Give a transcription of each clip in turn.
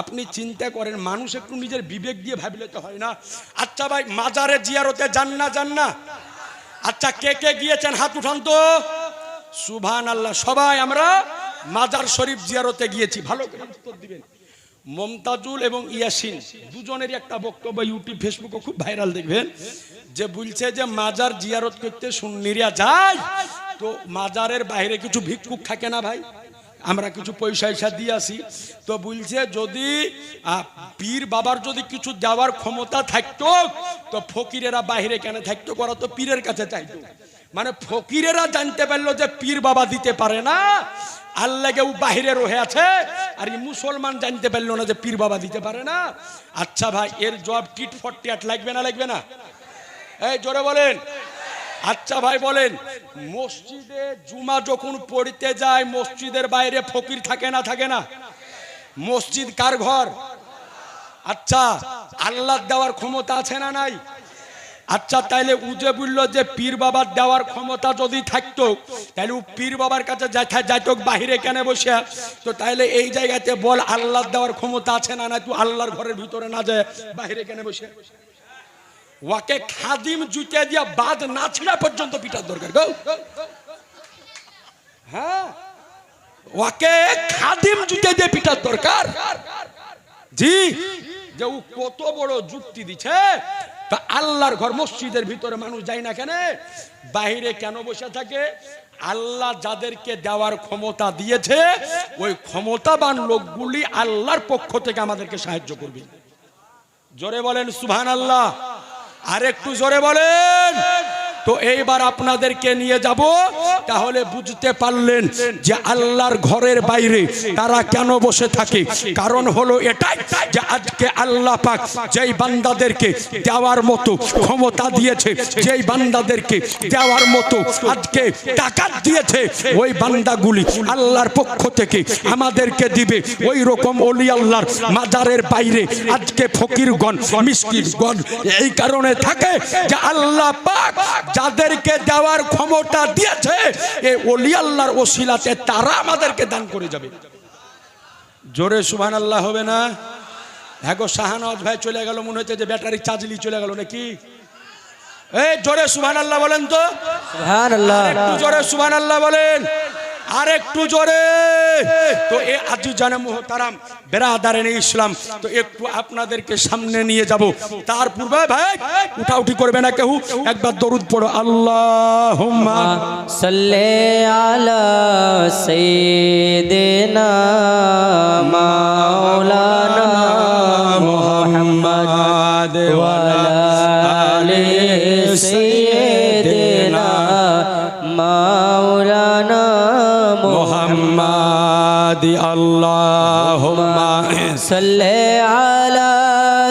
আপনি চিন্তা করেন, মানুষ একটু নিজের বিবেক দিয়ে ভাবলে তো হয় না। আচ্ছা ভাই, মাজারে জিয়ারতে যান না যান না? আচ্ছা কে কে গিয়েছেন? হাত উঠান তো। সুভান আল্লাহ সবাই আমরা মাজার শরীফ জিয়ারতে গিয়েছি। ভালো করে উত্তর দিবেন। মমতাজুল এবং ইয়াসিন, দুজনেরই একটা বক্তব্য ইউটিউব, ফেসবুকে খুব ভাইরাল দেখবেন, যে বলছে যে মাজার জিয়ারত করতে সুন্নিরিয়া যায়, তো মাজারের বাইরে কিছু ভিক্ষুক থাকে না ভাই? আমরা কিছু পয়সা পয়সা দিয়ে আসি। তো বলছে, যদি পীর বাবার যদি কিছু দেওয়ার ক্ষমতা থাকতো, তো ফকিরেরা বাইরে কেন থাকতো করা তো, পীরের কাছে চাইতো। মানে ফকিরেরা জানতে পারল যে পীর বাবা দিতে পারে না আল্লাহ কেউ বাহিরে রহে আছে, আর এই মুসলমান জানতে পারল না যে পীর বাবা দিতে পারে না। আচ্ছা ভাই, এর জব টিট আট লাগবে না লাগবে না? এই জোরে বলেন। আচ্ছা ভাই বলেন, মসজিদে জুমা যখন পড়িতে যায়, মসজিদের বাইরে ফকির থাকে না থাকে না? মসজিদ কার ঘর? আচ্ছা আল্লাহ দেওয়ার ক্ষমতা আছে না নাই? আচ্ছা তাইলে উজে বলল যে, পীর বাবার দেওয়ার ক্ষমতা যদি থাকতো তাহলে পীর বাবার কাছে যাইতো বাহিরে কেন বসে। তো তাইলে এই জায়গাতে বল, আল্লাহ দেওয়ার ক্ষমতা আছে না না তুই আল্লাহর ঘরের ভিতরে না যায়, বাহিরে কেন বসে? ওকে খাদিম জুতে দিয়া বাদ না ছিঁড়া পর্যন্ত পিটার দরকার। গো। হ্যাঁ। ওকে খাদিম জুতে দিয়ে পিটার দরকার। জি। যে ও কত বড় যুক্তি দিছে। তা আল্লাহর ঘর মসজিদের ভিতরে মানুষ যায় না কেন? বাইরে কেন বসে থাকে? আল্লাহ যাদেরকে দেওয়ার ক্ষমতা দিয়েছে, ওই ক্ষমতাবান লোকগুলি আল্লাহর পক্ষ থেকে আমাদেরকে সাহায্য করবে। জোরে বলেন সুবহান আল্লাহ আর একটু জোরে বলেন। তো এইবার আপনাদেরকে নিয়ে যাব। তাহলে বুঝতে পারলেন যে আল্লাহর ঘরের বাইরে তারা কেন বসে থাকে। কারণ হলো এটাই যে আজকে আল্লাহ পাক যেই বান্দাদেরকে দেওয়ার মতো ক্ষমতা দিয়েছে, যেই বান্দাদেরকে দেওয়ার মতো আজকে টাকা দিয়েছে, ওই বান্দাগুলি আল্লাহর পক্ষ থেকে আমাদেরকে দিবে। ওই রকম অলি আল্লাহর মাজারের বাইরে আজকে ফকিরগণ, মিসকিনগণ এই কারণে থাকে যে আল্লাহ পাক যাদেরকে দেওয়ার ক্ষমতা দিয়েছে এই অলি আল্লাহর ওসিলাতে তারা আমাদেরকে দান করে যাবে। জোরে সুহান আল্লাহ হবে না? হ্যাঁ গো শাহানজ ভাই চলে গেল মনে হচ্ছে যে ব্যাটারি চার্জলি চলে গেল নাকি? এই জোরে সুহান আল্লাহ বলেন তো। জোরে সুহান আল্লাহ বলেন। আর একটু জোরে। তো এ আজু জানে মোহতারাম বেরাদারেন ইসলাম, তো একটু আপনাদেরকে সামনে নিয়ে যাব। তার পূর্বে ভাই উঠা উঠি করবে না কেউ একবার দরুদ পড়ো। আল্লাহ সাল্লে আলা সাইয়্যিদিনা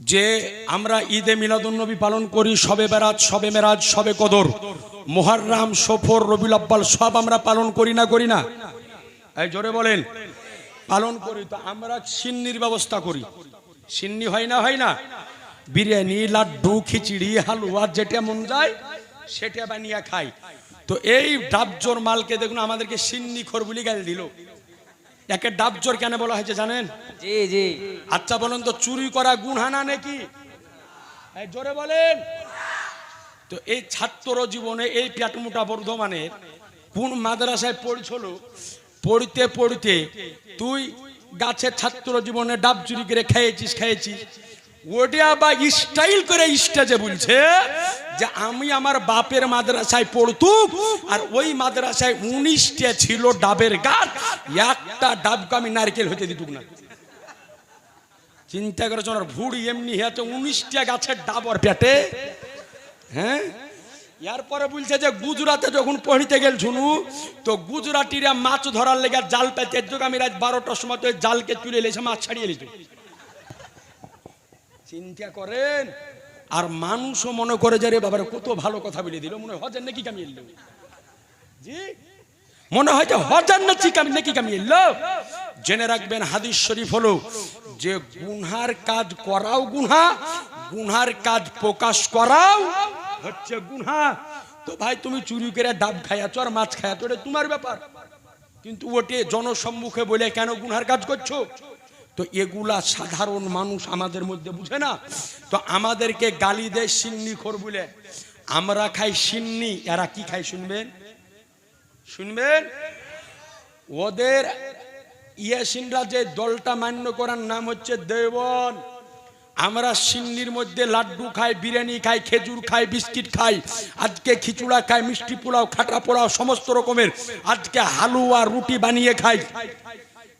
যে আমরা ঈদে মিলাদুন্নবী পালন করি, সবে বেরাত, সবে মেরাজ, সবে কদর। মোহাররাম, সফর, রবিউল আব্বাল সব আমরা পালন করি না করি না? এই জোরে বলেন। পালন করি তো আমরা সিন্নির ব্যবস্থা করি। সিন্নি হয় না হয় না? বিরিয়ানি, লাড্ডু, খিচড়ি, হালুয়া, যেটা মন যায়, সেটা বানিয়ে খাই। তো এই ডাবজোর মালকে দেখুন, আমাদেরকে সিন্নি খোর বলি গাল দিল। একে ডাবজোর কেন বলা হয়েছে জানেন? জি জি। আচ্ছা বলেন তো চুরি করা গুনহানা নাকি? এই জোরে বলেন। তো এই ছাত্র জীবনে এই প্যাটমুটা বর্ধমানের কোন মাদ্রাসায় পড়ছিল পড়তে পড়তে তুই গাছের ছাত্র জীবনে ডাব চুরি করে খেয়েছিস খেয়েছিস। ওটা বা স্টাইল করে স্টেজে বলছে যে আমি আমার বাপের মাদ্রাসায় পড়তুম আর ওই মাদ্রাসায় উনিশটা ছিল ডাবের গাছ, একটা ডাবকে আমি নারকেল হতে দিতুক না। চিন্তা করে চলার ভুড়ি এমনি হয়েছে উনিশটা গাছের ডাবর পেটে? হ্যাঁ? এরপরে বলছে যে গুজরাটে যখন পড়িতে গেল শুনু তো গুজরাটিরা মাছ ধরার লেগে জাল পেতে আমি রাত বারোটার সময় তো জালকে তুলে এলেছে মাছ ছাড়িয়ে এলিত চিন্তা করেন। আর মানুষও মনে করে যে রে বাবার, কত ভালো কথা বলে দিল। মনে হয় নাকি কামিয়ে এলো জি? মনে হয় যে, হজার নাকি কামি, নাকি কামিয়ে এলো জেনে রাখবেন, হাদিস শরীফ হলো যে, গুনহার কাজ করাও গুনহা, গুনহার কাজ প্রকাশ করাও হচ্ছে গুনহা। তো ভাই, তুমি চুরি করে ডাব খাইয়াছো আর মাছ খাইয়াছো, এটা তোমার ব্যাপার। কিন্তু ওটে জনসম্মুখে বলে, কেন গুনহার কাজ করছ? তো এগুলা সাধারণ মানুষ আমাদের মধ্যে বুঝে না? তো আমাদেরকে গালি দেয় সিন্নি খোর বলে। আমরা খাই সিন্নি, এরা কি খাই শুনবেন? শুনবেন? ওদের ইয়াসিনরা যে দলটা মান্য করার নাম হচ্ছে দেবন আমরা সিন্নির মধ্যে লাড্ডু খাই, বিরিয়ানি খাই, খেজুর খাই, বিস্কিট খাই। আজকে খিচুড়া খাই, মিষ্টি পোলাও খাটা পোলাও, সমস্ত রকমের। আজকে হালুয়া, রুটি বানিয়ে খাই।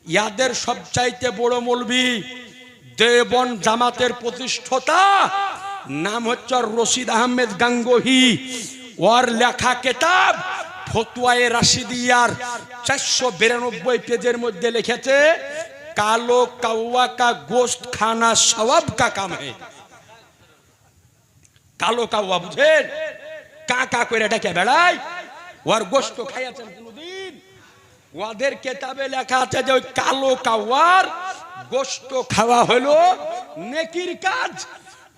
ইয়াদের সবচাইতে বড় মলবি দেবন জামাতের প্রতিষ্ঠাতা। নাম হচ্ছে রশিদ আহমেদ গাঙ্গোহি। ওর লেখা কেতাব ফতুয়ায়ে রাশিদিয়ার চারশো বিরানব্বই পেজের মধ্যে লিখেছে কালো কাউয়া কা গোস্ত খানা সওয়াব কা কাম হে কালো কাউয়া বুঝেন কা করে ডেকে বেড়াই ওর গোস্ত খাইয়াছেন কোনদিন ওদের কেতাবে লেখা আছে যে ওই কালো কাওয়ার গোস্ত খাওয়া হলো নেকির কাজ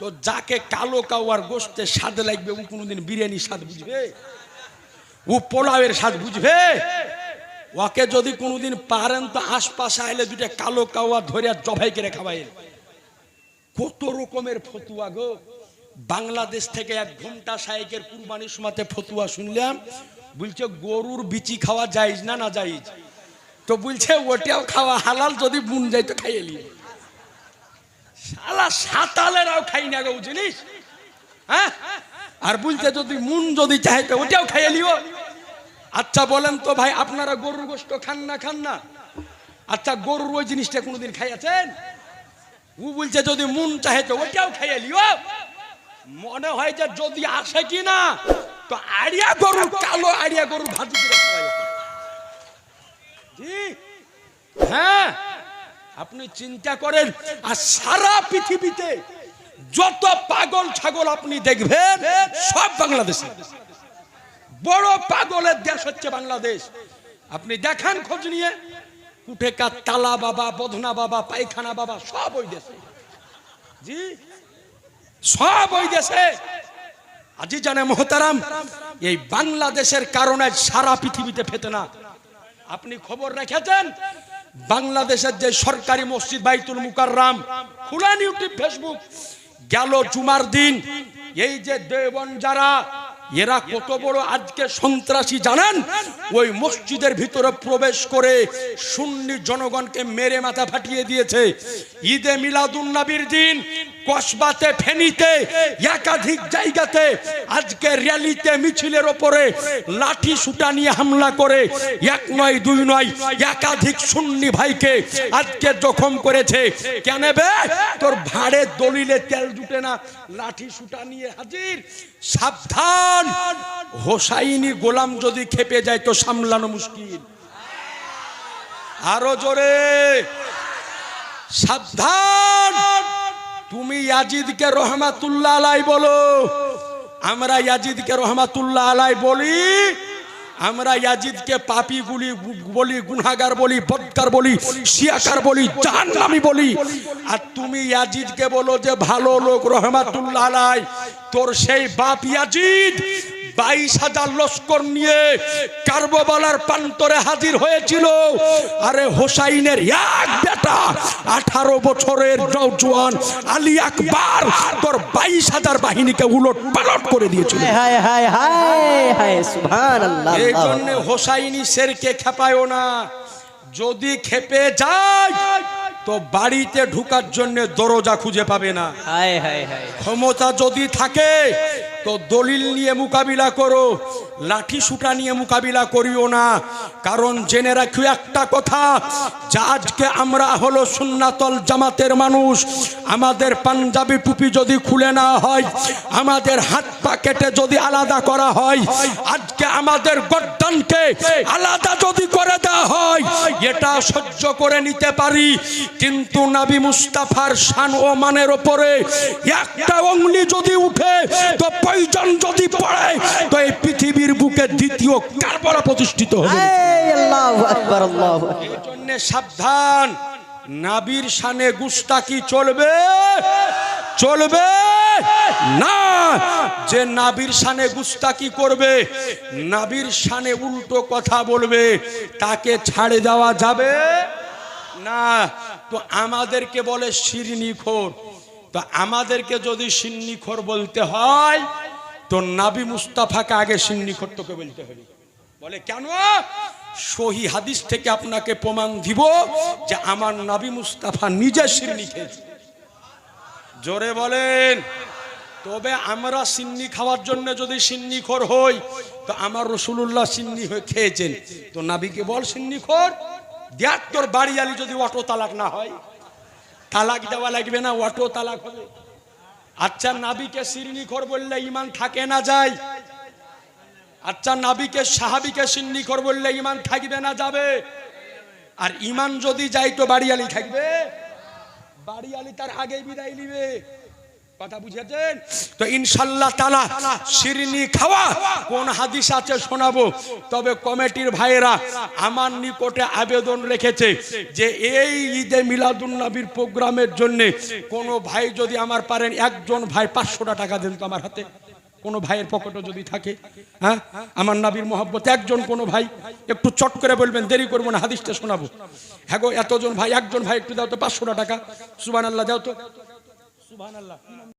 তো যাকে কালো কাওয়ার গোস্তে স্বাদ লাগবে ও কোনোদিন বিরিয়ানি স্বাদ বুঝবে ও পোলাওয়ের স্বাদ বুঝবে ওকে যদি কোনোদিন পারেন তো আশপাশে আইলে দুটা কালো কাওয়া ধরে জবাই করে খাওয়াই কত রকমের ফতুয়া গো। বাংলাদেশ থেকে এক ঘণ্টা সাইকের কুরবানির সময়তে ফতুয়া শুনলাম, বলছে গরুর বিচি খাওয়া যাইজ না না যাইজ তো বলছে ওটাও খাওয়া হালাল, যদি বুন যাই তো খাইয়ে নিয়ে শালা সাতালেরাও খাই না গো জিনিস হ্যাঁ? আর বলছে যদি মুন যদি চাই তো ওটাও খাইয়ে লিও আচ্ছা বলেন তো ভাই, আপনারা গরুর গোস্ত খান না খান না? আচ্ছা গরুর ওই জিনিসটা কোনোদিন খাইয়াছেন? ও বলছে, যদি মন চাহে তো ওটাও খাইয়ে লিও মনে হয় যে যদি আসে কি না, তো আড়িয়া গরু, কালো আড়িয়া গরুর ভাজি হ্যাঁ? আপনি চিন্তা করেন, আর সারা পৃথিবীতে যত পাগল ছাগল আপনি দেখবেন, সব বাংলাদেশে। বড় পাগলের দেশ হচ্ছে বাংলাদেশ। আপনি দেখান খোঁজ নিয়ে কুটেকার তালা বাবা বধনা বাবা, পায়খানা বাবা, সব ওই দেশে। জি? সব ওই দেশে। আজি জানে মোহতারাম, এই বাংলাদেশের কারণে সারা পৃথিবীতে ফেতে না। আপনি খবর রেখেছেন? বাংলাদেশের যে সরকারি মসজিদ বাইতুল মুকাররাম খুলেন ইউটিউব ফেসবুক, গেল জুমার দিন, এই যে দেবন যারা এরা কত বড় আজকে সন্ত্রাসী জানান? ওই মসজিদের ভিতরে প্রবেশ করে সুন্নি জনগণকে মেরে মাথা ফাটিয়ে দিয়েছে। ঈদে মিলাদুন নবীর দিন কসবাতে, ফেনিতে, একাধিক জায়গাতে আজকে র্যালিতে, মিছিলের ওপরে লাঠি সুটা নিয়ে হামলা করে এক নয়, দুই নয় একাধিক সুন্নি ভাইকে আজকে জখম করেছে। কেন বে? তোর ভাড়ে দলিলে তেল জুটে না, লাঠি সুটা নিয়ে হাজির। সাবধান। হোসাইনি গোলাম যদি খেপে যায়, তো সামলানো মুশকিল। আরও জোরে। সাবধান। তুমি ইয়াজিদকে রহমাতুল্লাহ আলাই বলো। আমরা ইয়াজিদকে রহমাতুল্লাহ আলাই বলি, আমরা ইয়াজিদকে পাপি গুলি বলি গুনাগার বলি, বদকার বলি, শিয়াকার বলি, জাহান্নামী বলি। আর তুমি ইয়াজিদকে বলো যে, ভালো লোক রহমাতুল্লাহ আলাই, তোর সেই বাপ ইয়াজিদ বাইশ হাজার লস্কর নিয়ে কার্বোবালার প্রান্তরে হাজির হয়েছিল। আরে হোসাইনের এক বেটা আঠারো বছরের নৌজওয়ান আলী আকবর তোর বাইশ হাজার বাহিনীকে উলট পালট করে দিয়েছিল। এই জন্য হোসাইনি শেরকে খেপায়ও না। যদি খেপে যায় তো বাড়িতে ঢুকার জন্য দরজা খুঁজে পাবে না। ক্ষমতা যদি থাকে তো দলিল নিয়ে মোকাবিলা করো, লাঠি সুটা নিয়ে মোকাবিলা করিও না। কারণ জেনে রাখিও একটা কথা, যে আজকে আমরা হলো সুন্নাতল জামাতের মানুষ, আমাদের পাঞ্জাবি টুপি যদি খুলে না হয়, আমাদের হাত পা কেটে যদি আলাদা করা হয়, আজকে আমাদের গর্দানকে আলাদা যদি করে দেওয়া হয়, এটা সহ্য করে নিতে পারি। কিন্তু নাবি মুস্তাফার শান ও মানের ওপরে একটা অঙ্গলি যদি উঠে, তো প্রয়োজন যদি পড়ে তো এই পৃথিবীর বুকে দ্বিতীয় কারবারা প্রতিষ্ঠিত হবে। সাবধান। নাবির শানে গুস্তাকি চলবে? চলবে? না। যে নাবির শানে গুস্তাকি করবে? নাবির শানে উল্টো কথা বলবে। তাকে ছাড়ে দেওয়া যাবে? না। তো আমাদেরকে বলে শিরনিখোর। তো আমাদেরকে যদি সিন্নিখোর বলতে হয়, তো নাবি মুস্তাফাকে আগে সিন্নিখোর তোকে বলতে হবে। বলে, কেন? সহি হাদিস থেকে আপনাকে প্রমাণ দিব যে আমার নাবি মুস্তাফা নিজে সিন্নি খেয়েছে। জোরে বলেন। তবে আমরা সিন্নি খাওয়ার জন্য যদি সিন্নি খোর হই, তো আমার রসুল্লাহ সিন্নি হয়ে খেয়েছেন। তো নাবিকে বল সিন্নি খোর দেখ তোর বাড়ি আলি যদি অটো তালাক না হয়। তালাক দেওয়া লাগবে না, অটো তালাক হবে। আচ্ছা নাবিকে সিরনি খোর বললে ইমান থাকে না যায়। আচ্ছা নাবিকে, সাহাবিকে সিন্নিখর বললে ইমান থাকবে না যাবে। আর ইমান যদি যাই তো বাড়িয়ালি থাকবে। বাড়িয়ালি তার আগে বিদায় নিবে। কথা বুঝেছেন? তো ইনশাল্লাহ তালা শিরনি খাওয়া কোন হাদিস আছে শোনাবো। তবে কমিটির ভাইয়েরা আমার নিকটে আবেদন রেখেছে যে এই ঈদে মিলাদুন নবীর প্রোগ্রামের জন্য কোনো ভাই যদি আমার পারেন, একজন ভাই পাঁচশোটা টাকা দেন তো আমার হাতে। কোনো ভাইয়ের পকেটও যদি থাকে হ্যাঁ? আমার নাবির মহব্বত একজন কোনো ভাই, একটু চট করে বলবেন, দেরি করব না, হাদিসটা শোনাবো। হ্যাঁ গো, এতজন ভাই, একজন ভাই একটু দাও তো পাঁচশোটা টাকা। সুবান আল্লাহ দাও তো। সুবান